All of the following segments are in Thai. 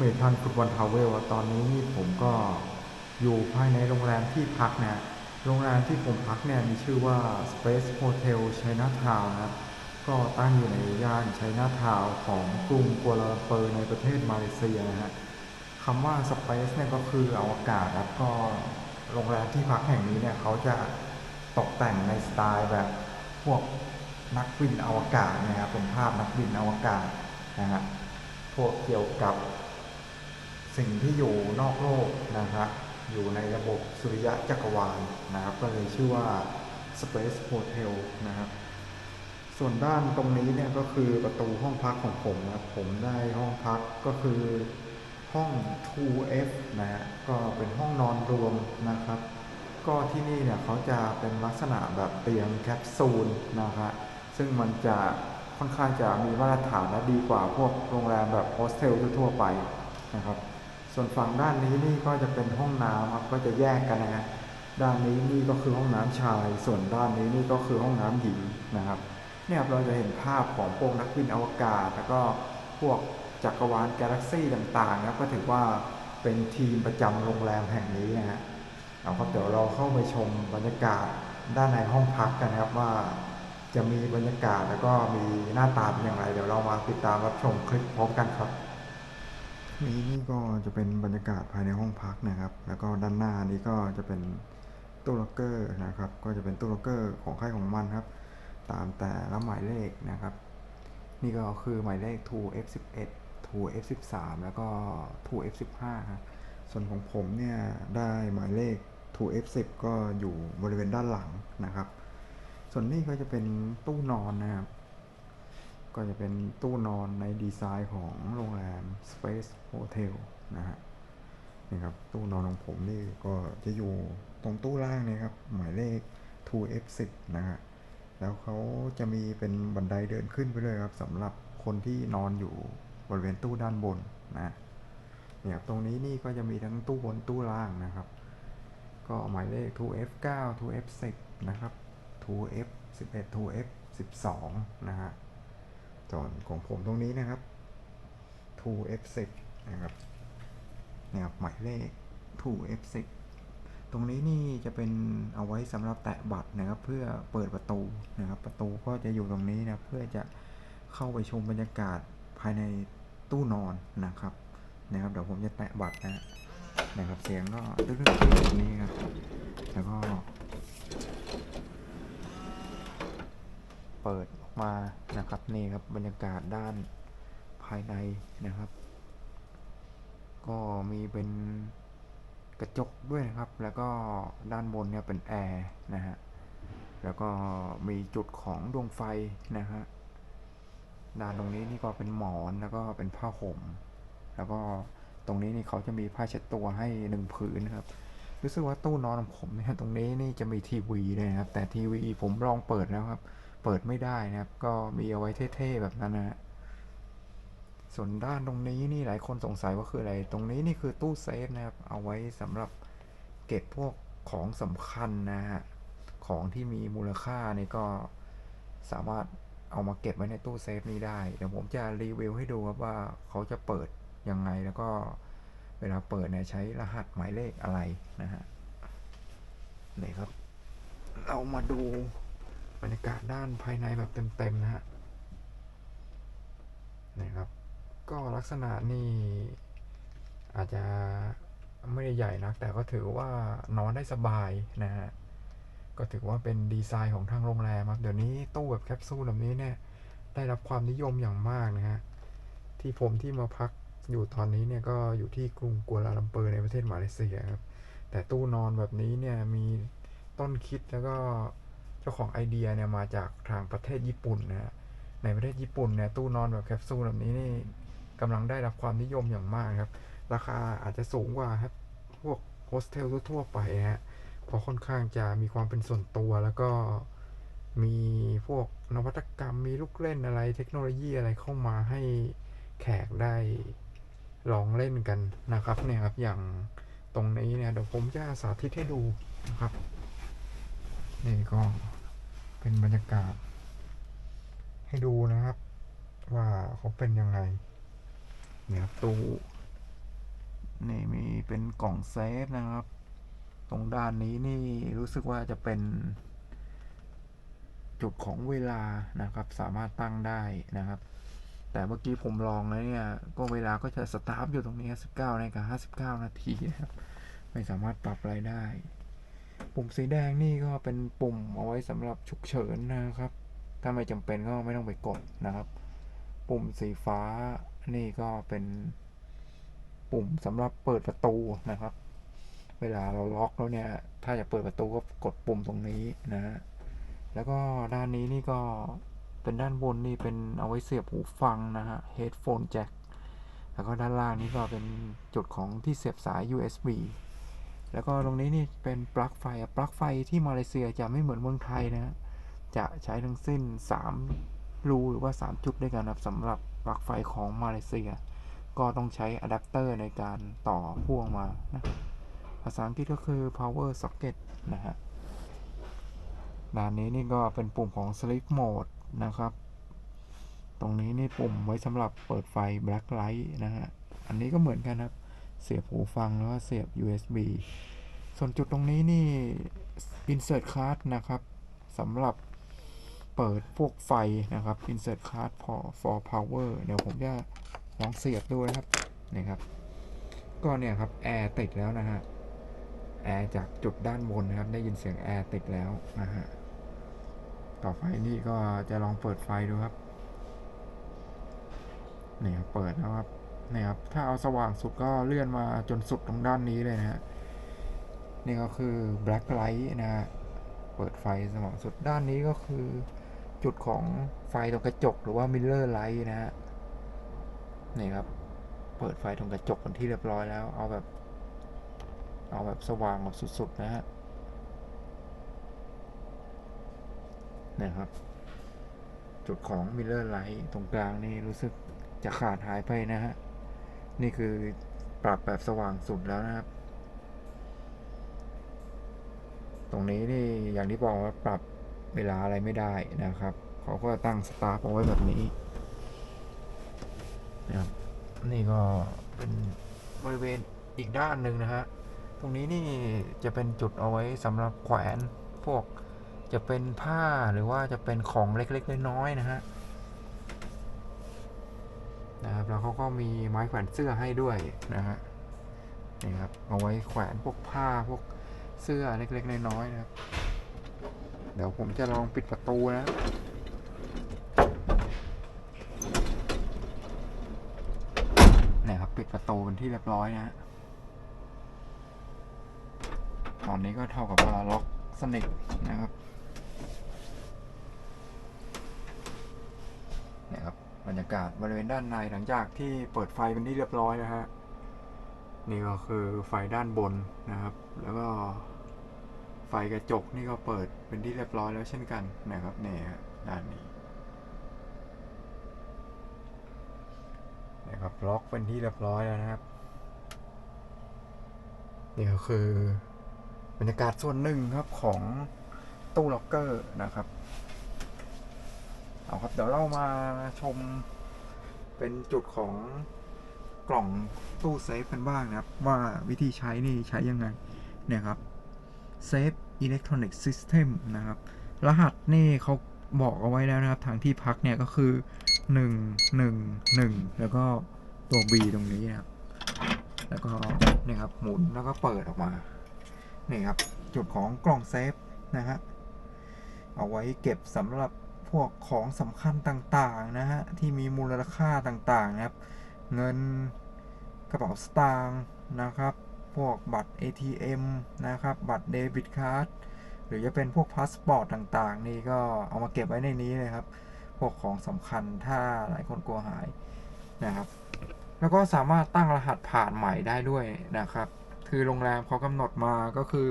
เมทันฟุตบอลทาวเวลตอนนี้นี่ผมก็อยู่ภายในโรงแรมที่พักเนี่ยโรงแรมที่ผมพักเนี่ยมีชื่อว่า Space Hotel Chinatown นะก็ตั้งอยู่ในย่านไชน่าทาวน์ของกรุงกัวลาลัมเปอร์ในประเทศมาเลเซียนะฮะคำว่า Space เนี่ยก็คืออวกาศครับก็โรงแรมที่พักแห่งนี้เนี่ยเขาจะตกแต่งในสไตล์แบบพวกนักบินอวกาศนะครับเป็นภาพนักบินอวกาศนะฮะพวกเกี่ยวกับ สิ่งที่อยู่นอกโลกนะครับอยู่ในระบบสุริยะจักรวาลนะครับ ก็เลยชื่อว่า Space Hotel นะครับ ส่วนด้านตรงนี้เนี่ยก็คือประตูห้องพักของผมนะครับ ผมได้ห้องพักก็คือห้อง 2F นะฮะก็เป็นห้องนอนรวมนะครับ ก็ที่นี่เนี่ยเขาจะเป็นลักษณะแบบเตียงแคปซูลนะฮะซึ่งมันจะค่อนข้างจะมีมาตรฐานและดีกว่าพวกโรงแรมแบบโฮสเทลทั่วไปนะครับ ส่วนฝั่งด้านนี้นี่ก็จะเป็นห้องน้ำครับก็จะแยกกันนะฮะด้านนี้นี่ก็คือห้องน้ำชาย ส่วนด้านนี้นี่ก็คือห้องน้ำหญิงนะครับ เนี่ยครับเราจะเห็นภาพของพวกนักบินอวกาศ แล้วก็พวกจักรวาลกาแล็กซี่ต่างๆนะก็ถือว่าเป็นทีมประจำโรงแรมแห่งนี้นะฮะเอาครับเดี๋ยวเราเข้าไปชมบรรยากาศด้านในห้องพักกันนะครับว่าจะมีบรรยากาศแล้วก็มีหน้าตาเป็นอย่างไร เดี๋ยวเรามาติดตามรับชมคลิปพร้อมกันครับ นี่นี่ก็จะเป็นบรรยากาศภายในห้องพักนะครับ แล้วก็ด้านหน้านี้ก็จะเป็นตู้ล็อกเกอร์นะครับ ก็จะเป็นตู้ล็อกเกอร์ของใครของมันครับ ตามแต่ละหมายเลขนะครับ นี่ก็คือหมายเลข 2F11 2F13 แล้วก็ 2F15 ครับส่วนของผมเนี่ยได้หมายเลข 2F10 ก็อยู่บริเวณด้านหลังนะครับ ส่วนนี้ก็จะเป็นตู้นอนนะครับ ก็จะเป็นตู้นอนในดีไซน์ของโรงแรม Space Hotel นะฮะนี่ครับ ตู้นอนของผมนี่ก็จะอยู่ตรงตู้ล่างนี่ครับ หมายเลข 2F10 นะฮะแล้วเขาจะมีเป็นบันไดเดินขึ้นไปเลยครับสำหรับคนที่นอนอยู่บริเวณตู้ด้านบนนะเนี่ยครับตรงนี้นี่ก็จะมีทั้งตู้บนตู้ล่างนะครับ ก็หมายเลข 2F9 2F10 นะครับ 2F11 2F12 นะฮะ ส่วนของผมตรงนี้นะครับ 2F10 นะครับเนี่ยครับหมายเลข 2F10 ตรงนี้นี่จะเป็นเอาไว้สำหรับแตะบัตรนะครับ เพื่อเปิดประตูนะครับ ประตูก็จะอยู่ตรงนี้นะเพื่อจะเข้าไปชมบรรยากาศภายในตู้นอนนะครับนะครับเดี๋ยวผมจะแตะบัตรนะนะครับเสียงก็ตึ้งๆแบบนี้ครับ แล้วก็ เปิด มานะครับนี่ครับบรรยากาศด้านภายในนะครับ ก็มีเป็นกระจกด้วยนะครับ แล้วก็ด้านบนเนี่ยเป็นแอร์นะฮะแล้วก็มีจุดของดวงไฟนะฮะด้านตรงนี้นี่ก็เป็นหมอนแล้วก็เป็นผ้าห่ม แล้วก็ตรงนี้นี่เขาจะมีผ้าเช็ดตัวให้หนึ่งผืนนะครับรู้สึกว่าตู้นอนของผมเนี่ยตรงนี้นี่จะมีทีวีด้วยนะครับแต่ทีวีผมลองเปิดแล้วครับ เปิดไม่ได้นะครับ ก็มีเอาไว้เท่ๆแบบนั้นนะฮะส่วนด้านตรงนี้นี่หลายคนสงสัยว่าคืออะไร ตรงนี้นี่คือตู้เซฟนะครับ เอาไว้สำหรับเก็บพวกของสำคัญนะฮะ ของที่มีมูลค่านี่ก็สามารถเอามาเก็บไว้ในตู้เซฟนี้ได้ เดี๋ยวผมจะรีวิวให้ดูครับว่าเขาจะเปิดยังไงแล้วก็เวลาเปิดเนี่ยใช้รหัสหมายเลขอะไรนะฮะนี่ครับ เรามาดู บรรยากาศด้านภายในแบบเต็มๆนะฮะนี่ครับ ก็ลักษณะนี่อาจจะไม่ได้ใหญ่นัก แต่ก็ถือว่านอนได้สบายนะฮะก็ถือว่าเป็นดีไซน์ของทางโรงแรมครับ เดี๋ยวนี้ตู้แบบแคปซูลแบบนี้เนี่ย ได้รับความนิยมอย่างมากนะฮะ ที่ผมที่มาพักอยู่ตอนนี้เนี่ยก็อยู่ที่กรุงกัวลาลัมเปอร์ในประเทศมาเลเซียครับ แต่ตู้นอนแบบนี้เนี่ยมีต้นคิดแล้วก็ เจ้าของไอเดียเนี่ยมาจากทางประเทศญี่ปุ่นนะฮะในประเทศญี่ปุ่นเนี่ยตู้นอนแบบแคปซูลแบบนี้นี่กำลังได้รับความนิยมอย่างมากครับ ราคาอาจจะสูงกว่าครับพวกโฮสเทลทั่วไปฮะเพราะค่อนข้างจะมีความเป็นส่วนตัวแล้วก็มีพวกนวัตกรรมมีลูกเล่นอะไรเทคโนโลยีอะไรเข้ามาให้แขกได้ลองเล่นกันนะครับเนี่ยครับอย่างตรงนี้เนี่ยเดี๋ยวผมจะสาธิตให้ดูนะครับ นี่ก็เป็นบรรยากาศ ให้ดูนะครับ ว่าเขาเป็นยังไงเนี่ยตู้นี่มีเป็นกล่องเซฟนะครับ ตรงด้านนี้นี่รู้สึกว่าจะเป็น จุดของเวลานะครับ สามารถตั้งได้นะครับ แต่เมื่อกี้ผมลองแล้วเนี่ย ก็เวลาก็จะสตาร์ทอยู่ตรงนี้ 19นาฬิกา59 นาทีนะครับ ไม่สามารถปรับอะไรได้ ปุ่มสีแดงนี่ก็เป็นปุ่มเอาไว้สำหรับฉุกเฉินนะครับ ถ้าไม่จำเป็นก็ไม่ต้องไปกดนะครับ ปุ่มสีฟ้านี่ก็เป็นปุ่มสำหรับเปิดประตูนะครับ เวลาเราล็อกแล้วเนี่ย ถ้าจะเปิดประตูก็กดปุ่มตรงนี้นะ แล้วก็ด้านนี้นี่ก็เป็นด้านบนนี่เป็นเอาไว้เสียบหูฟังนะฮะ headphone jack แล้วก็ด้านล่างนี่ก็เป็นจุดของที่เสียบสาย USB แล้วก็ตรงนี้นี่เป็นปลั๊กไฟปลั๊กไฟที่มาเลเซียจะไม่เหมือนเมืองไทยนะฮะจะใช้ทั้งสิ้น 3 รูหรือว่า 3 จุดด้วยกันครับสำหรับปลั๊กไฟของมาเลเซีย ก็ต้องใช้อะแดปเตอร์ในการต่อพ่วงมานะภาษาอังกฤษก็คือ power socket นะฮะด้านนี้นี่ก็เป็นปุ่มของ sleep mode นะครับ ตรงนี้นี่ปุ่มไว้สำหรับเปิดไฟ black light นะฮะ อันนี้ก็เหมือนกันครับ เสียบหูฟังแล้วก็เสียบ USB ส่วนจุดตรงนี้นี่ insert card นะครับสำหรับเปิดพวกไฟนะครับ insert card for for power เดี๋ยวผมจะลองเสียบดูนะครับนี่ครับ ก็เนี่ยครับแอร์ติดแล้วนะฮะแอร์จากจุดด้านบนนะครับ ได้ยินเสียงแอร์ติดแล้วนะฮะต่อไปนี่ก็จะลองเปิดไฟดูครับนี่ครับเปิดแล้วครับ นี่ครับ ถ้าเอาสว่างสุดก็เลื่อนมาจนสุดตรงด้านนี้เลยนะฮะ นี่ก็คือ black light นะฮะ เปิดไฟสว่างสุดด้านนี้ก็คือจุดของไฟตรงกระจกหรือว่า mirror light นะฮะ นี่ครับ เปิดไฟตรงกระจกเป็นที่เรียบร้อยแล้ว เอาแบบ เอาแบบสว่างแบบสุดๆนะฮะนี่ยครับ จุดของ mirror light ตรงกลางนี่รู้สึกจะขาดหายไปนะฮะ นี่คือปรับแบบสว่างสุดแล้วนะครับ ตรงนี้นี่อย่างที่บอกว่าปรับเวลาอะไรไม่ได้นะครับ เขาก็ตั้งสตาร์ทเอาไว้แบบนี้นะครับนี่ก็เป็นบริเวณอีกด้านหนึ่งนะฮะ ตรงนี้นี่จะเป็นจุดเอาไว้สำหรับแขวนพวกจะเป็นผ้าหรือว่าจะเป็นของเล็กๆน้อยๆนะฮะ นะครับแล้วเขาก็มีไม้แขวนเสื้อให้ด้วยนะฮะนี่ครับเอาไว้แขวนพวกผ้าพวกเสื้อเล็กๆน้อยๆนะครับ เดี๋ยวผมจะลองปิดประตูนะเนี่ยครับปิดประตูเป็นที่เรียบร้อยนะฮะตอนนี้ก็เท่ากับว่าล็อกสนิทนะครับ เนี่ยค รับรรยากาศบริเวณด้านในหลังจากที่เปิดไฟเป็นที่เรียบร้อยนะฮะนี่ก็คือไฟด้านบนนะครับ แล้วก็ไฟกระจกนี่ก็เปิดเป็นที่เรียบร้อยแล้วเช่นกันนะครับนี่ฮะด้านนี้นะครับล็อกเป็นที่เรียบร้อยแล้วนะครับนี่ก็คือบรรยากาศส่วนหนึ่งครับของตู้ล็อกเกอร์นะครับ เอาครับเดี๋ยวเรามาชมเป็นจุดของกล่องตู้เซฟกันบ้างนะครับ ว่าวิธีใช้นี่ใช้ยังไงเนี่ยครับ Safe Electronic System นะครับ รหัสนี่เขาบอกเอาไว้แล้วนะครับ ทางที่พักเนี่ยก็คือ 1 1 1 แล้วก็ตัว B ตรงนี้นะครับ แล้วก็เนี่ยครับหมุนแล้วก็เปิดออกมานี่ครับ จุดของกล่องเซฟนะฮะเอาไว้เก็บสำหรับ พวกของสำคัญต่างๆนะฮะที่มีมูลค่าต่างๆนะครับ เงินกระเป๋าสตางค์นะครับ พวกบัตร ATM นะครับ บัตรเดบิตการ์ดหรือจะเป็นพวกพาสปอร์ตต่างๆ นี่ก็เอามาเก็บไว้ในนี้เลยครับ พวกของสำคัญถ้าหลายคนกลัวหายนะครับ แล้วก็สามารถตั้งรหัสผ่านใหม่ได้ด้วยนะครับ คือโรงแรมเขากำหนดมาก็คือ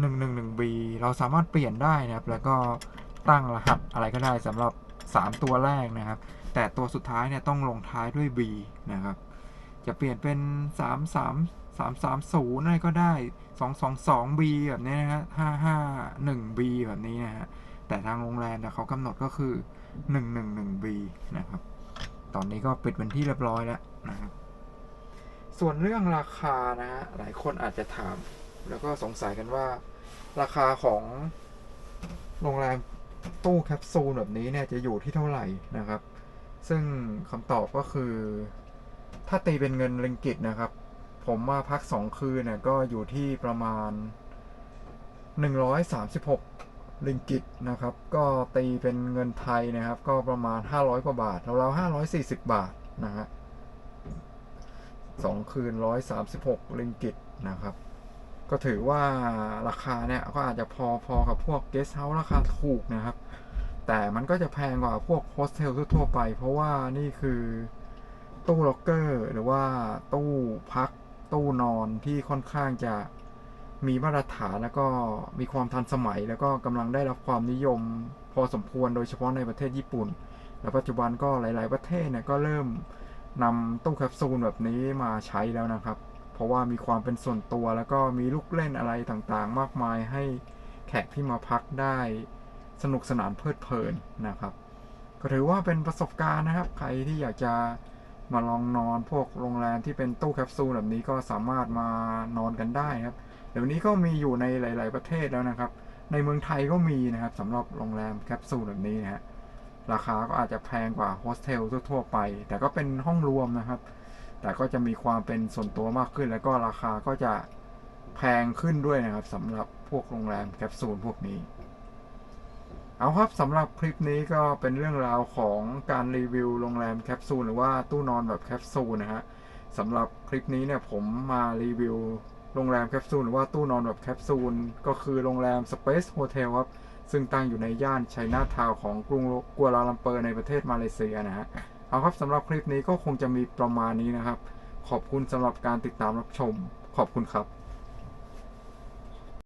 111B เราสามารถเปลี่ยนได้นะครับ แล้วก็ ตั้งรหัสอะไรก็ได้สำหรับ 3 ตัวแรกนะครับ แต่ตัวสุดท้ายเนี่ยต้องลงท้ายด้วย B นะครับ จะเปลี่ยนเป็น 3 3 3 3 0อะไรก็ได้ 2 2 2 B แบบนี้นะฮะ5 5 1 B แบบนี้นะฮะ แต่ทางโรงแรมเนี่ยเขากำหนดก็คือ 111 B นะครับ ตอนนี้ก็ปิดเป็นที่เรียบร้อยแล้วนะครับ ส่วนเรื่องราคานะฮะ หลายคนอาจจะถาม แล้วก็สงสัยกันว่า ราคาของโรงแรม ตู้แคปซูลแบบนี้เนี่ยจะอยู่ที่เท่าไหร่นะครับ ซึ่งคำตอบก็คือ ถ้าตีเป็นเงินริงกิตนะครับ ผมมาพักสองคืนเนี่ยก็อยู่ที่ประมาณ 136ลิงกิตนะครับ ก็ตีเป็นเงินไทยนะครับ ก็ประมาณ 500 กว่าบาทเราๆ540 บาทนะฮะสองคืน 136ลิงกิตนะครับ ก็ถือว่าราคาเนี่ยก็อาจจะพอพอกับพวกเกสเฮาส์ราคาถูกนะครับ แต่มันก็จะแพงกว่าพวกโฮสเทลทั่วไป เพราะว่านี่คือตู้ล็อกเกอร์หรือว่าตู้พักตู้นอนที่ค่อนข้างจะมีมาตรฐานแล้วก็มีความทันสมัย แล้วก็กำลังได้รับความนิยมพอสมควรโดยเฉพาะในประเทศญี่ปุ่น และปัจจุบันก็หลาย ๆ ประเทศเนี่ยก็เริ่มนำตู้แคปซูลแบบนี้มาใช้แล้วนะครับ เพราะว่ามีความเป็นส่วนตัวแล้วก็มีลูกเล่นอะไรต่างๆ มากมายให้แขกที่มาพักได้สนุกสนานเพลิดเพลินนะครับ ก็ถือว่าเป็นประสบการณ์นะครับ ใครที่อยากจะมาลองนอนพวกโรงแรมที่เป็นตู้แคปซูลแบบนี้ก็สามารถมานอนกันได้ครับ เดี๋ยวนี้ก็มีอยู่ในหลาย ๆ ประเทศแล้วนะครับ ในเมืองไทยก็มีนะครับสำหรับโรงแรมแคปซูลแบบนี้นะฮะราคาก็อาจจะแพงกว่าโฮสเทลทั่ว ๆ ไป แต่ก็เป็นห้องรวมนะครับ แต่ก็จะมีความเป็นส่วนตัวมากขึ้น แล้วก็ราคาก็จะแพงขึ้นด้วยนะครับสำหรับพวกโรงแรมแคปซูลพวกนี้ เอาครับสำหรับคลิปนี้ก็เป็นเรื่องราวของการรีวิวโรงแรมแคปซูลหรือว่าตู้นอนแบบแคปซูลนะฮะสำหรับคลิปนี้เนี่ยผมมารีวิวโรงแรมแคปซูลหรือว่าตู้นอนแบบแคปซูลก็คือโรงแรม Space Hotel ครับซึ่งตั้งอยู่ในย่านไชน่าทาวน์ของกรุงกัวลาลัมเปอร์ในประเทศมาเลเซียนะฮะ เอาครับสำหรับคลิปนี้ก็คงจะมีประมาณนี้นะครับ ขอบคุณสำหรับการติดตามรับชม ขอบคุณครับ